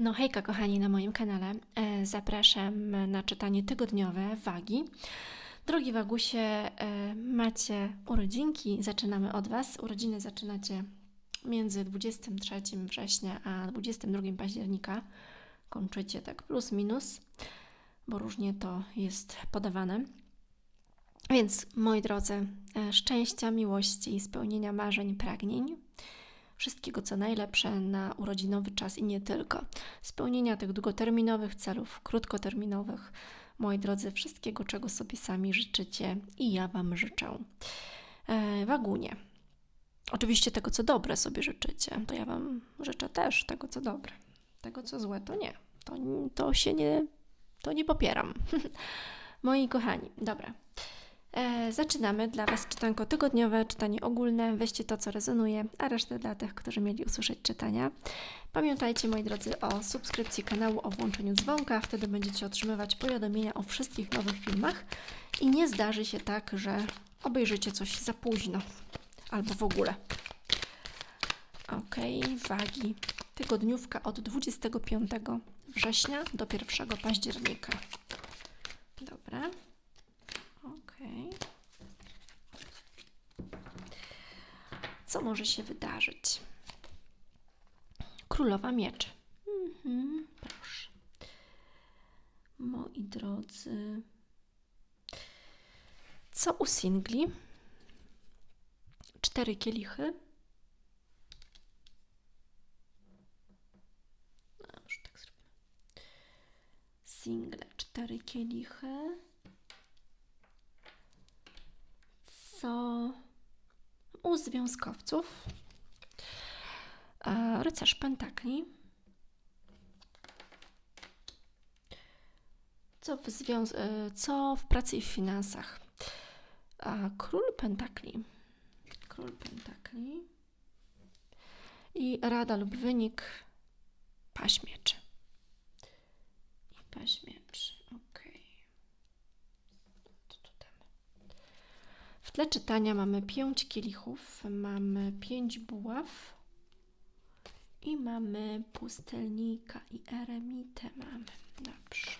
No hejka kochani na moim kanale. E, Zapraszam na czytanie tygodniowe wagi. Drogi Wagusie, e, macie urodzinki, zaczynamy od Was. Urodziny zaczynacie między 23 września a 22 października. Kończycie tak plus minus, bo różnie to jest podawane. Więc moi drodzy, e, szczęścia, miłości, spełnienia marzeń, pragnień wszystkiego co najlepsze na urodzinowy czas i nie tylko. Spełnienia tych długoterminowych celów, krótkoterminowych. Moi drodzy, wszystkiego, czego sobie sami życzycie i ja Wam życzę. E, wagunie. Oczywiście tego, co dobre sobie życzycie, to ja Wam życzę też tego, co dobre. Tego, co złe, to nie. To, to się nie, to nie popieram. Moi kochani, dobra. E, zaczynamy dla Was czytanko tygodniowe, czytanie ogólne. Weźcie to, co rezonuje, a resztę dla tych, którzy mieli usłyszeć czytania. Pamiętajcie, moi drodzy, o subskrypcji kanału, o włączeniu dzwonka. Wtedy będziecie otrzymywać powiadomienia o wszystkich nowych filmach. I nie zdarzy się tak, że obejrzycie coś za późno albo w ogóle. Ok, wagi. Tygodniówka od 25 września do 1 października. Dobra. Okej. Co może się wydarzyć? Królowa mieczy. Mhm, proszę. Moi drodzy. Co u singli? Cztery kielichy. No, już tak. Single, cztery kielichy. Co u związkowców e, rycerz pentakli. Co w, związ- e, co w pracy i w finansach? Król pentakli. Król pentakli. I rada lub wynik paśmieczy. I paśmieczy. W tle czytania mamy pięć kielichów, mamy pięć buław i mamy pustelnika i eremitę mamy. Dobrze.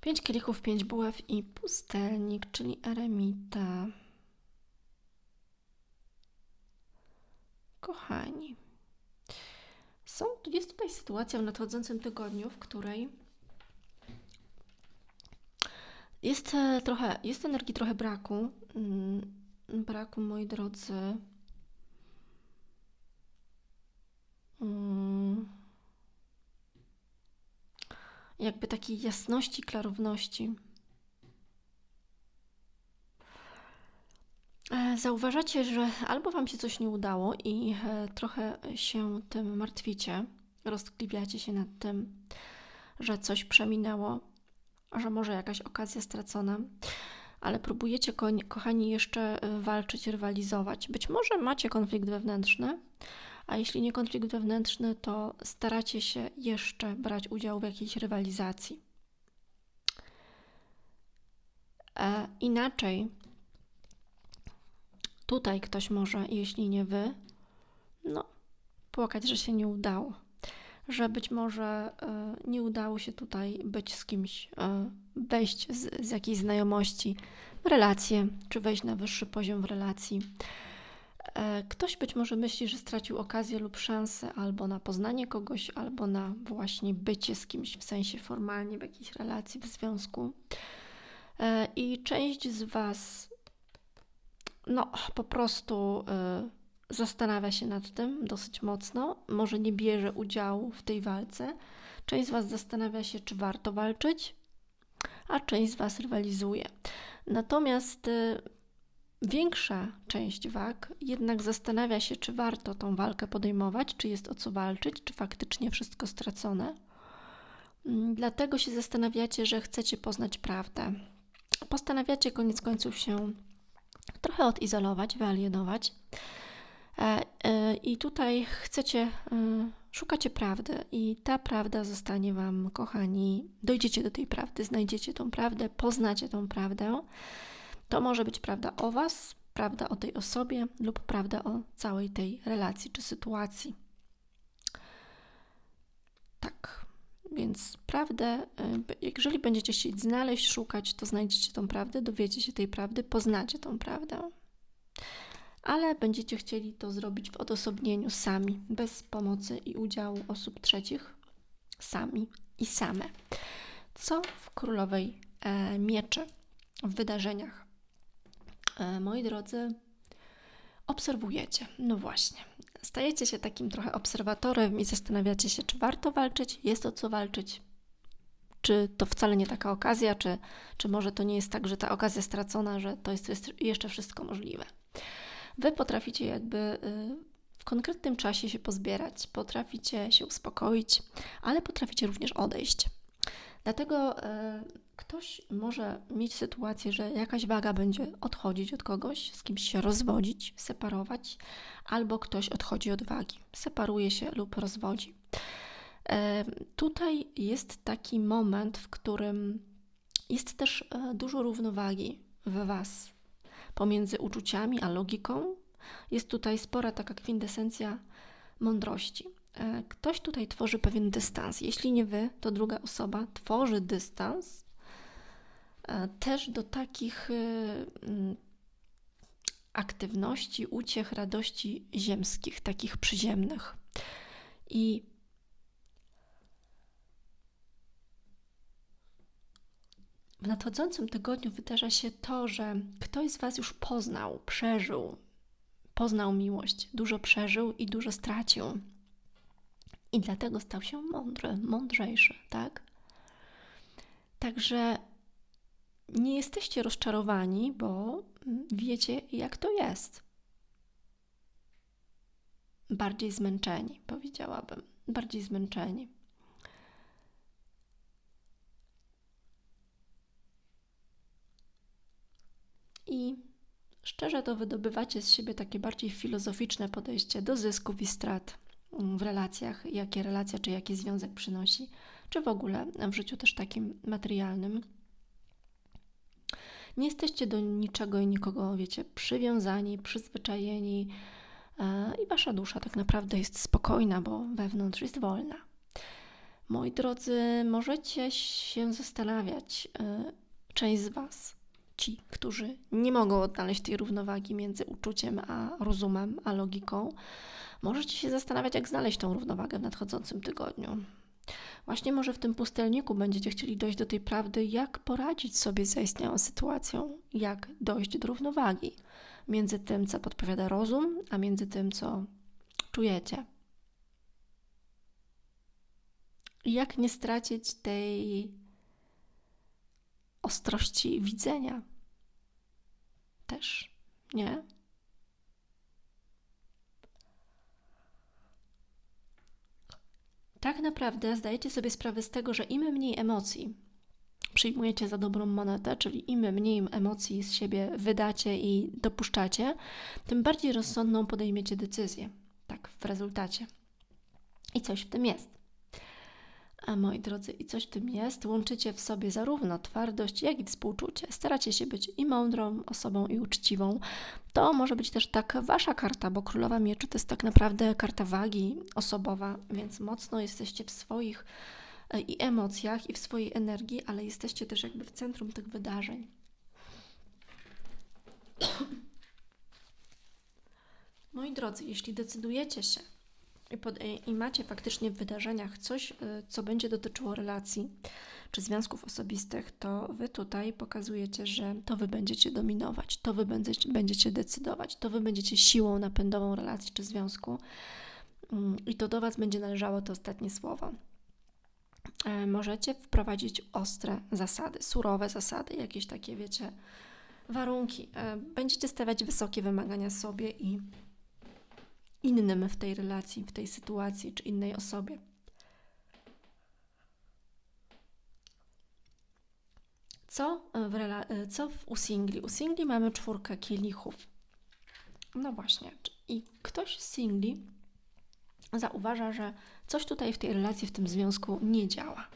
Pięć kielichów, pięć buław i pustelnik, czyli eremita. Kochani, jest tutaj sytuacja w nadchodzącym tygodniu, w której jest e, trochę, jest energii trochę braku. Mm, braku, moi drodzy. Mm, jakby takiej jasności, klarowności. E, zauważacie, że albo Wam się coś nie udało i e, trochę się tym martwicie, roztkliwiacie się nad tym, że coś przeminęło, że może jakaś okazja stracona, ale próbujecie, kochani, jeszcze e, walczyć, rywalizować. Być może macie konflikt wewnętrzny, a jeśli nie konflikt wewnętrzny, to staracie się jeszcze brać udział w jakiejś rywalizacji. E, inaczej Tutaj ktoś może, jeśli nie wy, no, płakać, że się nie udało. Że być może y, nie udało się tutaj być z kimś, y, wejść z, z jakiejś znajomości w relację, czy wejść na wyższy poziom w relacji. E, ktoś być może myśli, że stracił okazję lub szansę albo na poznanie kogoś, albo na właśnie bycie z kimś w sensie formalnie w jakiejś relacji, w związku. I część z Was no, po prostu y, zastanawia się nad tym dosyć mocno, może nie bierze udziału w tej walce. Część z Was zastanawia się, czy warto walczyć, a część z Was rywalizuje. Natomiast y, większa część wag jednak zastanawia się, czy warto tą walkę podejmować, czy jest o co walczyć, czy faktycznie wszystko stracone. Mm, dlatego się zastanawiacie, że chcecie poznać prawdę. Postanawiacie koniec końców się trochę odizolować, wyalienować. E, e, I tutaj chcecie, e, szukacie prawdy, i ta prawda zostanie Wam, kochani, dojdziecie do tej prawdy, znajdziecie tą prawdę, poznacie tą prawdę. To może być prawda o Was, prawda o tej osobie lub prawda o całej tej relacji czy sytuacji. Tak, więc prawdę, y, jeżeli będziecie chcieć znaleźć, szukać, to znajdziecie tą prawdę, dowiecie się tej prawdy, poznacie tą prawdę. Ale będziecie chcieli to zrobić w odosobnieniu sami, bez pomocy i udziału osób trzecich, sami i same. Co w królowej e, mieczy w wydarzeniach? E, moi drodzy, obserwujecie. No właśnie. Stajecie się takim trochę obserwatorem i zastanawiacie się, czy warto walczyć, jest o co walczyć, czy to wcale nie taka okazja, czy, czy może to nie jest tak, że ta okazja stracona, że to jest, jest jeszcze wszystko możliwe. Wy potraficie jakby y, w konkretnym czasie się pozbierać, potraficie się uspokoić, ale potraficie również odejść. Dlatego y, ktoś może mieć sytuację, że jakaś waga będzie odchodzić od kogoś, z kimś się rozwodzić, separować, albo ktoś odchodzi od wagi, separuje się lub rozwodzi. E, tutaj jest taki moment, w którym jest też e, dużo równowagi w Was pomiędzy uczuciami a logiką. Jest tutaj spora taka kwintesencja mądrości. E, ktoś tutaj tworzy pewien dystans. Jeśli nie wy, to druga osoba tworzy dystans też do takich mm, aktywności, uciech, radości ziemskich, takich przyziemnych. I w nadchodzącym tygodniu wydarza się to, że ktoś z Was już poznał, przeżył, poznał miłość, dużo przeżył i dużo stracił. I dlatego stał się mądry, mądrzejszy, tak? Także nie jesteście rozczarowani, bo wiecie, jak to jest. Bardziej zmęczeni, powiedziałabym. Bardziej zmęczeni. I szczerze to wydobywacie z siebie takie bardziej filozoficzne podejście do zysków i strat w relacjach, jakie relacja czy jaki związek przynosi, czy w ogóle w życiu też takim materialnym. Nie jesteście do niczego i nikogo, wiecie, przywiązani, przyzwyczajeni e, i wasza dusza tak naprawdę jest spokojna, bo wewnątrz jest wolna. Moi drodzy, możecie się zastanawiać, e, część z Was, ci, którzy nie mogą odnaleźć tej równowagi między uczuciem a rozumem, a logiką, możecie się zastanawiać, jak znaleźć tą równowagę w nadchodzącym tygodniu. Właśnie może w tym pustelniku będziecie chcieli dojść do tej prawdy, jak poradzić sobie z zaistniałą sytuacją, jak dojść do równowagi między tym, co podpowiada rozum, a między tym, co czujecie. Jak nie stracić tej ostrości widzenia? Też, nie? Tak naprawdę zdajecie sobie sprawę z tego, że im mniej emocji przyjmujecie za dobrą monetę, czyli im mniej emocji z siebie wydacie i dopuszczacie, tym bardziej rozsądną podejmiecie decyzję. Tak, w rezultacie. I coś w tym jest. A moi drodzy, i coś w tym jest, łączycie w sobie zarówno twardość, jak i współczucie. Staracie się być i mądrą osobą, i uczciwą. To może być też tak wasza karta, bo królowa mieczy to jest tak naprawdę karta wagi osobowa, więc mocno jesteście w swoich e, i emocjach, i w swojej energii, ale jesteście też jakby w centrum tych wydarzeń. Moi drodzy, jeśli decydujecie się i, pod, i macie faktycznie w wydarzeniach coś, y, co będzie dotyczyło relacji czy związków osobistych, to wy tutaj pokazujecie, że to wy będziecie dominować, to wy będziecie, będziecie decydować, to wy będziecie siłą napędową relacji czy związku mm, i to do was będzie należało to ostatnie słowo. E, możecie wprowadzić ostre zasady, surowe zasady, jakieś takie, wiecie, warunki. E, będziecie stawiać wysokie wymagania sobie i innym w tej relacji, w tej sytuacji czy innej osobie. Co w, rela- co w? U singli mamy czwórkę kielichów. No właśnie. I ktoś z singli zauważa, że coś tutaj w tej relacji, w tym związku nie działa.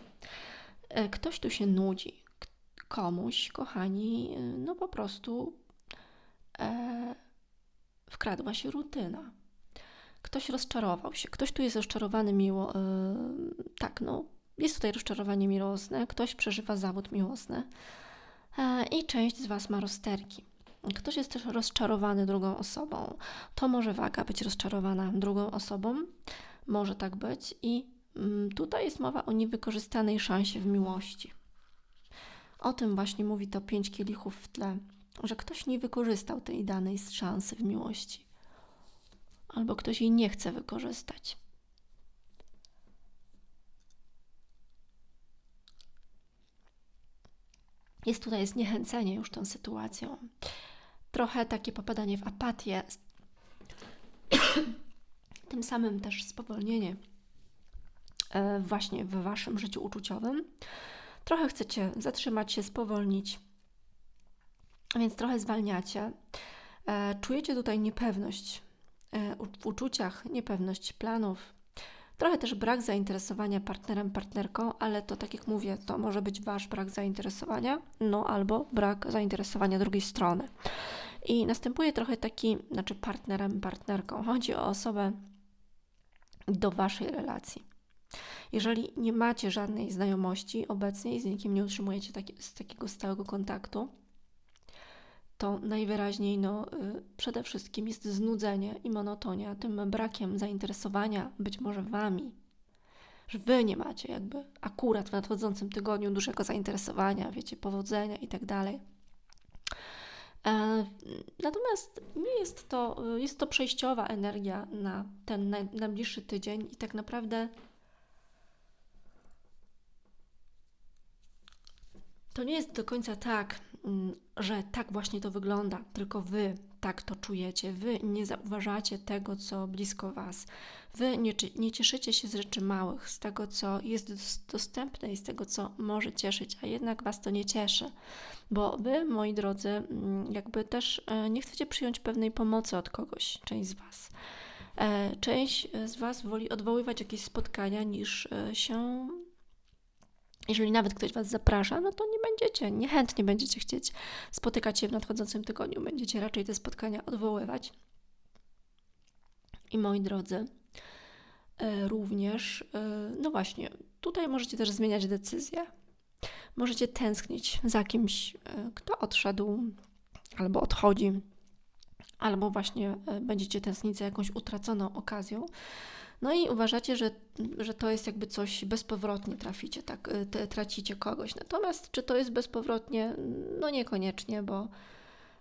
E, ktoś tu się nudzi. Komuś, kochani, no po prostu e, wkradła się rutyna. Ktoś rozczarował się, ktoś tu jest rozczarowany miło, yy, tak, no, jest tutaj rozczarowanie miłosne, ktoś przeżywa zawód miłosny yy, i część z Was ma rozterki. Ktoś jest też rozczarowany drugą osobą. To może waga być rozczarowana drugą osobą, może tak być, i yy, tutaj jest mowa o niewykorzystanej szansie w miłości. O tym właśnie mówi to pięć kielichów w tle, że ktoś nie wykorzystał tej danej szansy w miłości, albo ktoś jej nie chce wykorzystać. Jest tutaj zniechęcenie już tą sytuacją. Trochę takie popadanie w apatię, tym samym też spowolnienie e, właśnie w waszym życiu uczuciowym. Trochę chcecie zatrzymać się, spowolnić, więc trochę zwalniacie. E, czujecie tutaj niepewność w uczuciach, niepewność planów, trochę też brak zainteresowania partnerem, partnerką, ale to tak jak mówię, to może być wasz brak zainteresowania, no albo brak zainteresowania drugiej strony. I następuje trochę taki, znaczy partnerem, partnerką. Chodzi o osobę do waszej relacji. Jeżeli nie macie żadnej znajomości obecnie i z nikim nie utrzymujecie taki, z takiego stałego kontaktu, to najwyraźniej no, y, przede wszystkim jest znudzenie i monotonia, tym brakiem zainteresowania być może Wami, że Wy nie macie jakby akurat w nadchodzącym tygodniu dużego zainteresowania, wiecie, powodzenia i tak. E, natomiast nie jest to, y, jest to przejściowa energia na ten najbliższy tydzień i tak naprawdę to nie jest do końca tak, mm, że tak właśnie to wygląda, tylko wy tak to czujecie, wy nie zauważacie tego, co blisko was, wy nie, nie cieszycie się z rzeczy małych, z tego, co jest dostępne i z tego, co może cieszyć, a jednak was to nie cieszy, bo wy, moi drodzy, mm, jakby też e, nie chcecie przyjąć pewnej pomocy od kogoś, część z was. E, część z Was woli odwoływać jakieś spotkania niż e, się jeżeli nawet ktoś Was zaprasza, no to nie będziecie, niechętnie będziecie chcieć spotykać się w nadchodzącym tygodniu. Będziecie raczej te spotkania odwoływać. I moi drodzy, e, również, e, no właśnie, tutaj możecie też zmieniać decyzję. Możecie tęsknić za kimś, e, kto odszedł albo odchodzi, albo właśnie będziecie tęsknić za jakąś utraconą okazją. No i uważacie, że, że to jest jakby coś bezpowrotnie traficie, tak, y, tracicie kogoś. Natomiast czy to jest bezpowrotnie? No niekoniecznie, bo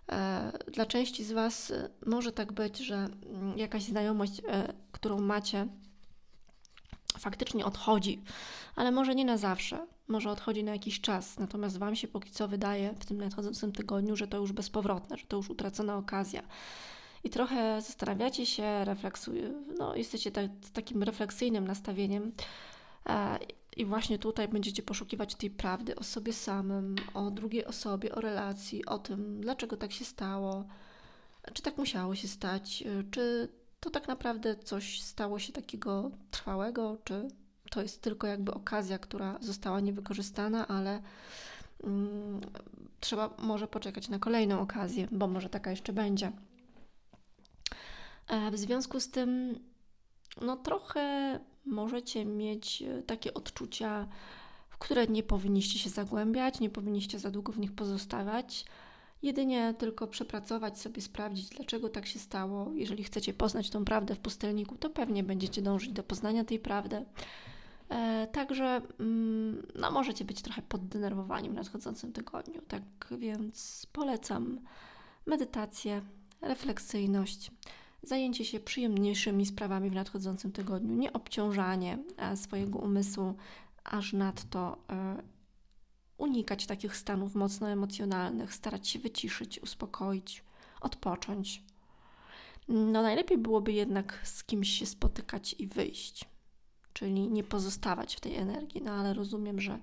e, dla części z Was y, może tak być, że mm, jakaś znajomość, e, którą macie, faktycznie odchodzi, ale może nie na zawsze, może odchodzi na jakiś czas. Natomiast Wam się póki co wydaje w tym nadchodzącym tygodniu, że to już bezpowrotne, że to już utracona okazja i trochę zastanawiacie się, refleksuje, no, jesteście tak, z takim refleksyjnym nastawieniem. E, I właśnie tutaj będziecie poszukiwać tej prawdy o sobie samym, o drugiej osobie, o relacji, o tym, dlaczego tak się stało, czy tak musiało się stać, e, czy to tak naprawdę coś stało się takiego trwałego, czy to jest tylko jakby okazja, która została niewykorzystana, ale mm, trzeba może poczekać na kolejną okazję, bo może taka jeszcze będzie. W związku z tym, no trochę możecie mieć e, takie odczucia, w które nie powinniście się zagłębiać, nie powinniście za długo w nich pozostawać. Jedynie tylko przepracować sobie, sprawdzić, dlaczego tak się stało. Jeżeli chcecie poznać tą prawdę w pustelniku, to pewnie będziecie dążyć do poznania tej prawdy. E, także mm, no, możecie być trochę poddenerwowani w nadchodzącym tygodniu. Tak więc polecam medytację, refleksyjność zajęcie się przyjemniejszymi sprawami w nadchodzącym tygodniu, nie obciążanie e, swojego umysłu aż nadto, e, unikać takich stanów mocno emocjonalnych, starać się wyciszyć, uspokoić, odpocząć. No, najlepiej byłoby jednak z kimś się spotykać i wyjść, czyli nie pozostawać w tej energii, no ale rozumiem, że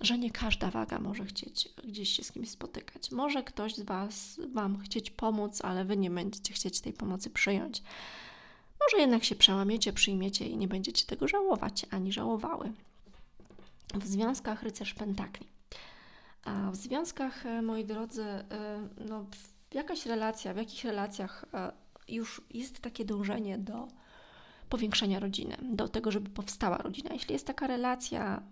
że nie każda waga może chcieć gdzieś się z kimś spotykać. Może ktoś z Was Wam chcieć pomóc, ale Wy nie będziecie chcieć tej pomocy przyjąć. Może jednak się przełamiecie, przyjmiecie i nie będziecie tego żałować ani żałowały. W związkach rycerz pentakli. A w związkach, e, moi drodzy, e, no, jakaś relacja, w jakich relacjach e, już jest takie dążenie do powiększenia rodziny, do tego, żeby powstała rodzina. Jeśli jest taka relacja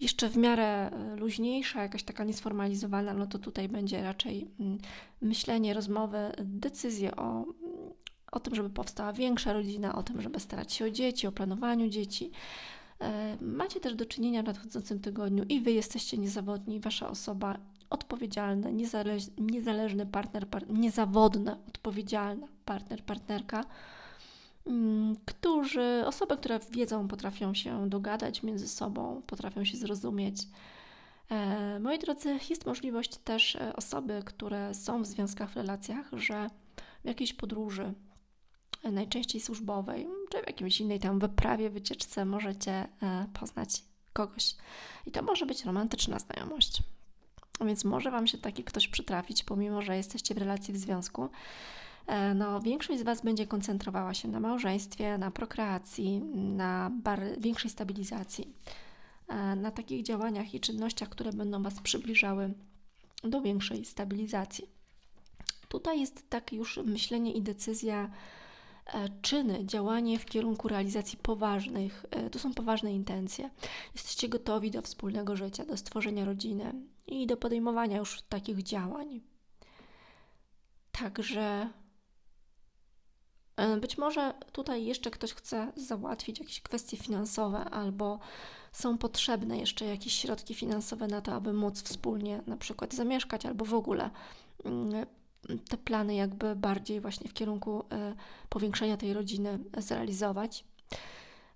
jeszcze w miarę luźniejsza, jakaś taka niesformalizowana, no to tutaj będzie raczej mm, myślenie, rozmowy, decyzje o, o tym, żeby powstała większa rodzina, o tym, żeby starać się o dzieci, o planowaniu dzieci. E, macie też do czynienia w nadchodzącym tygodniu i wy jesteście niezawodni, wasza osoba odpowiedzialna, niezależny partner, par, niezawodna, odpowiedzialna partner, partnerka Mm, którzy, osoby, które wiedzą, potrafią się dogadać między sobą, potrafią się zrozumieć. E, moi drodzy, jest możliwość też e, osoby, które są w związkach, w relacjach, że w jakiejś podróży, e, najczęściej służbowej, czy w jakimś innej tam wyprawie, wycieczce, możecie poznać kogoś. I to może być romantyczna znajomość. Więc może Wam się taki ktoś przytrafić, pomimo że jesteście w relacji, w związku. E, no, większość z Was będzie koncentrowała się na małżeństwie, na prokreacji, na większej stabilizacji, e, na takich działaniach i czynnościach, które będą Was przybliżały do większej stabilizacji. Tutaj jest tak już myślenie i decyzja, e, czyny, działanie w kierunku realizacji poważnych, to są poważne intencje. Jesteście gotowi do wspólnego życia, do stworzenia rodziny i do podejmowania już takich działań. Także być może tutaj jeszcze ktoś chce załatwić jakieś kwestie finansowe, albo są potrzebne jeszcze jakieś środki finansowe na to, aby móc wspólnie na przykład zamieszkać, albo w ogóle mm, te plany jakby bardziej właśnie w kierunku e, powiększenia tej rodziny zrealizować.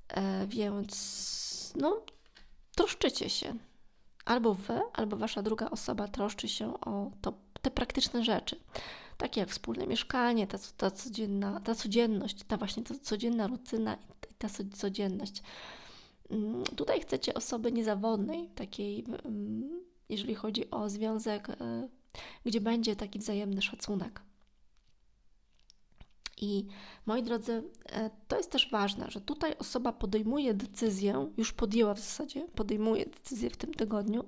E, więc no, troszczycie się. Albo wy, albo wasza druga osoba troszczy się o to, te praktyczne rzeczy takie jak wspólne mieszkanie, ta, ta, codzienna, ta codzienność, ta właśnie ta codzienna rutyna i ta codzienność. Mm, tutaj chcecie osoby niezawodnej, takiej, mm, jeżeli chodzi o związek, y, gdzie będzie taki wzajemny szacunek. I moi drodzy, y, to jest też ważne, że tutaj osoba podejmuje decyzję, już podjęła w zasadzie, podejmuje decyzję w tym tygodniu,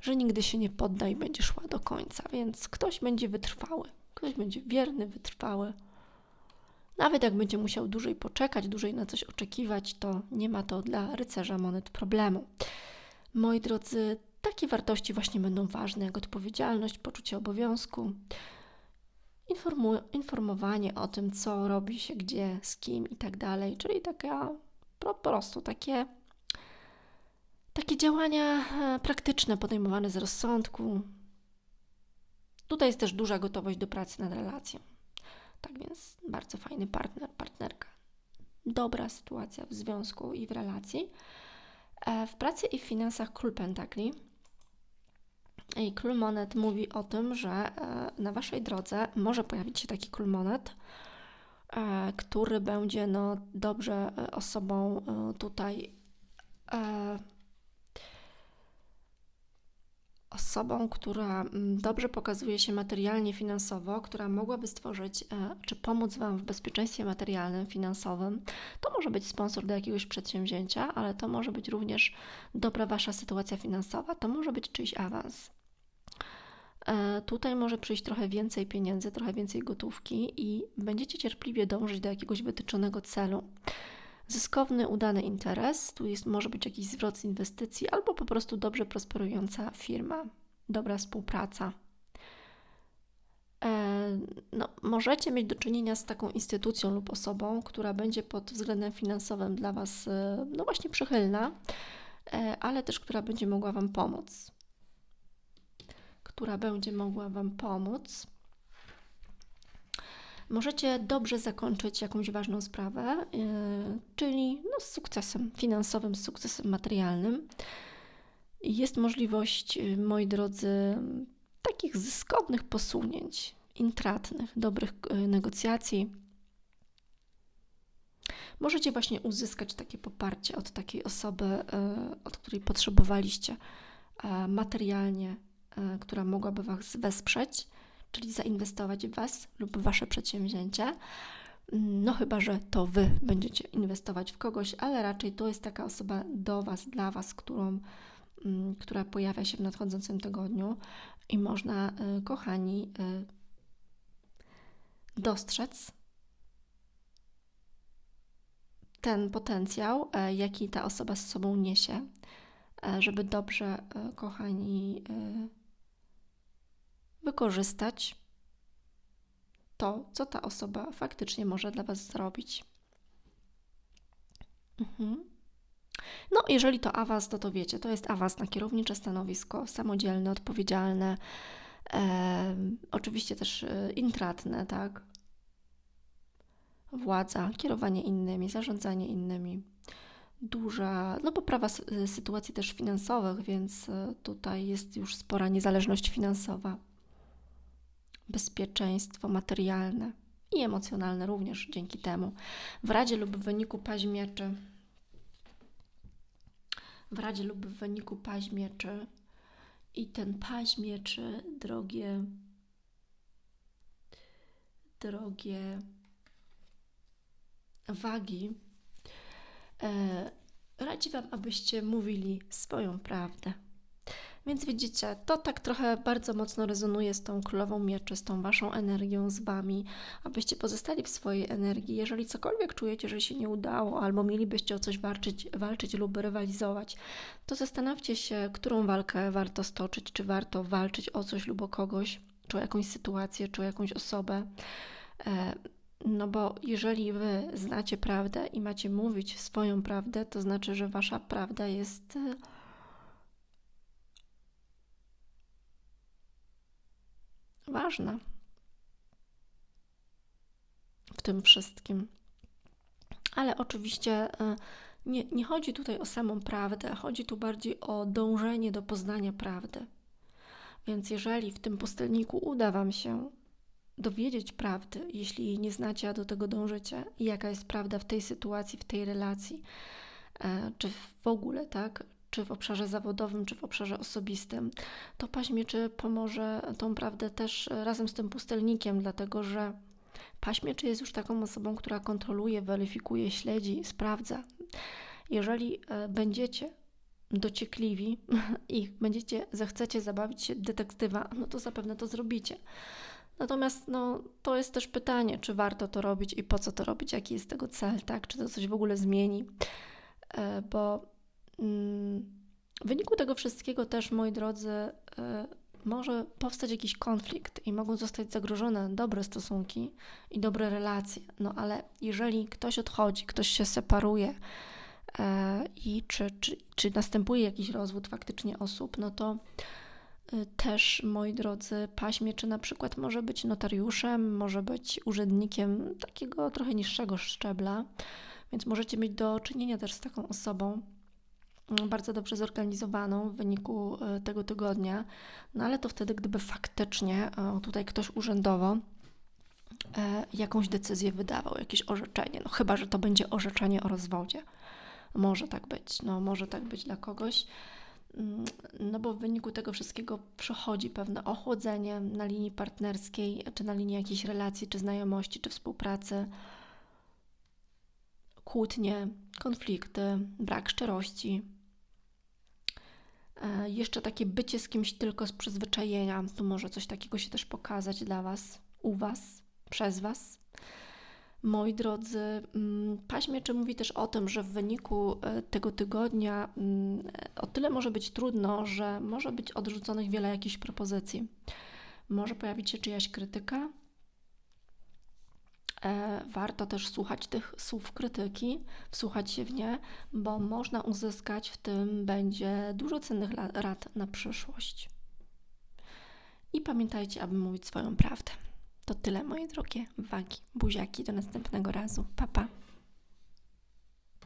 że nigdy się nie podda i będzie szła do końca, więc ktoś będzie wytrwały. Ktoś będzie wierny, wytrwały. Nawet jak będzie musiał dłużej poczekać, dłużej na coś oczekiwać, to nie ma to dla rycerza monet problemu. Moi drodzy, takie wartości właśnie będą ważne, jak odpowiedzialność, poczucie obowiązku, informowanie o tym, co robi się gdzie, z kim i tak dalej, czyli taka po prostu takie, takie działania e, praktyczne podejmowane z rozsądku, Tutaj jest też duża gotowość do pracy nad relacją. Tak więc bardzo fajny partner, partnerka. Dobra sytuacja w związku i w relacji. E, w pracy i w finansach król pentakli. I król monet mówi o tym, że e, na waszej drodze może pojawić się taki król monet, e, który będzie no, dobrze osobą tutaj osobą, która mm, dobrze pokazuje się materialnie, finansowo, która mogłaby stworzyć e, czy pomóc Wam w bezpieczeństwie materialnym, finansowym. To może być sponsor do jakiegoś przedsięwzięcia, ale to może być również dobra Wasza sytuacja finansowa, to może być czyjś awans. E, tutaj może przyjść trochę więcej pieniędzy, trochę więcej gotówki i będziecie cierpliwie dążyć do jakiegoś wytyczonego celu zyskowny, udany interes, tu jest, może być jakiś zwrot z inwestycji, albo po prostu dobrze prosperująca firma, dobra współpraca. E, no, możecie mieć do czynienia z taką instytucją lub osobą, która będzie pod względem finansowym dla Was, e, no właśnie, przychylna, e, ale też która będzie mogła Wam pomóc. Która będzie mogła Wam pomóc. Możecie dobrze zakończyć jakąś ważną sprawę, yy, czyli no, z sukcesem finansowym, z sukcesem materialnym. Jest możliwość, yy, moi drodzy, takich zyskownych posunięć, intratnych, dobrych yy, negocjacji. Możecie właśnie uzyskać takie poparcie od takiej osoby, od której potrzebowaliście materialnie, która mogłaby Was wesprzeć czyli zainwestować w Was lub Wasze przedsięwzięcie. No chyba, że to Wy będziecie inwestować w kogoś, ale raczej to jest taka osoba do Was, dla Was, którą, mm, która pojawia się w nadchodzącym tygodniu i można, y, kochani, y, dostrzec ten potencjał, e, jaki ta osoba z sobą niesie, e, żeby dobrze, e, kochani, wykorzystać to, co ta osoba faktycznie może dla Was zrobić. Mhm. No, jeżeli to awans, to to wiecie, to jest awans na kierownicze stanowisko, samodzielne, odpowiedzialne, e, oczywiście też e, intratne, tak? Władza, kierowanie innymi, zarządzanie innymi. Duża, no poprawa sytuacji też finansowych, więc e, tutaj jest już spora niezależność finansowa bezpieczeństwo materialne i emocjonalne również dzięki temu. W radzie lub w wyniku paźmieczy w radzie lub w wyniku paźmieczy i ten paźmieczy, drogie drogie wagi, e, radzi Wam, abyście mówili swoją prawdę. Więc widzicie, to tak trochę bardzo mocno rezonuje z tą królową mieczy, z tą waszą energią, z wami, abyście pozostali w swojej energii. Jeżeli cokolwiek czujecie, że się nie udało, albo mielibyście o coś walczyć, walczyć lub rywalizować, to zastanówcie się, którą walkę warto stoczyć, czy warto walczyć o coś lub o kogoś, czy o jakąś sytuację, czy o jakąś osobę. E, no bo jeżeli wy znacie prawdę i macie mówić swoją prawdę, to znaczy, że wasza prawda jest e, ważna w tym wszystkim. Ale oczywiście e, nie, nie chodzi tutaj o samą prawdę, chodzi tu bardziej o dążenie do poznania prawdy. Więc jeżeli w tym pustelniku uda Wam się dowiedzieć prawdy, jeśli jej nie znacie, a do tego dążycie, i jaka jest prawda w tej sytuacji, w tej relacji, e, czy w ogóle, tak, czy w obszarze zawodowym, czy w obszarze osobistym, to paśmieczy pomoże tą prawdę też razem z tym pustelnikiem, dlatego że paśmieczy jest już taką osobą, która kontroluje, weryfikuje, śledzi, sprawdza. Jeżeli e, będziecie dociekliwi i będziecie, zechcecie zabawić się detektywa, no to zapewne to zrobicie. Natomiast no, to jest też pytanie, czy warto to robić i po co to robić, jaki jest tego cel, tak? Czy to coś w ogóle zmieni? E, bo w wyniku tego wszystkiego też, moi drodzy, y, może powstać jakiś konflikt i mogą zostać zagrożone dobre stosunki i dobre relacje. No ale jeżeli ktoś odchodzi, ktoś się separuje e, i czy, czy, czy następuje jakiś rozwód faktycznie osób, no to y, też, moi drodzy, paśmie, czy na przykład może być notariuszem, może być urzędnikiem takiego trochę niższego szczebla, więc możecie mieć do czynienia też z taką osobą, Mm, bardzo dobrze zorganizowaną w wyniku e, tego tygodnia, no ale to wtedy, gdyby faktycznie e, tutaj ktoś urzędowo e, jakąś decyzję wydawał, jakieś orzeczenie, no chyba, że to będzie orzeczenie o rozwodzie. Może tak być, no może tak być dla kogoś, mm, no bo w wyniku tego wszystkiego przychodzi pewne ochłodzenie na linii partnerskiej, czy na linii jakiejś relacji, czy znajomości, czy współpracy, kłótnie, konflikty, brak szczerości, jeszcze takie bycie z kimś tylko z przyzwyczajenia, tu może coś takiego się też pokazać dla Was, u Was, przez Was. Moi drodzy, mm, Paźmieczy mówi też o tym, że w wyniku e, tego tygodnia mm, o tyle może być trudno, że może być odrzuconych wiele jakichś propozycji. Może pojawić się czyjaś krytyka, E, warto też słuchać tych słów krytyki, wsłuchać się w nie, bo można uzyskać w tym będzie dużo cennych rad na przyszłość. I pamiętajcie, aby mówić swoją prawdę. To tyle, moje drogie wagi, buziaki. Do następnego razu. Pa, pa.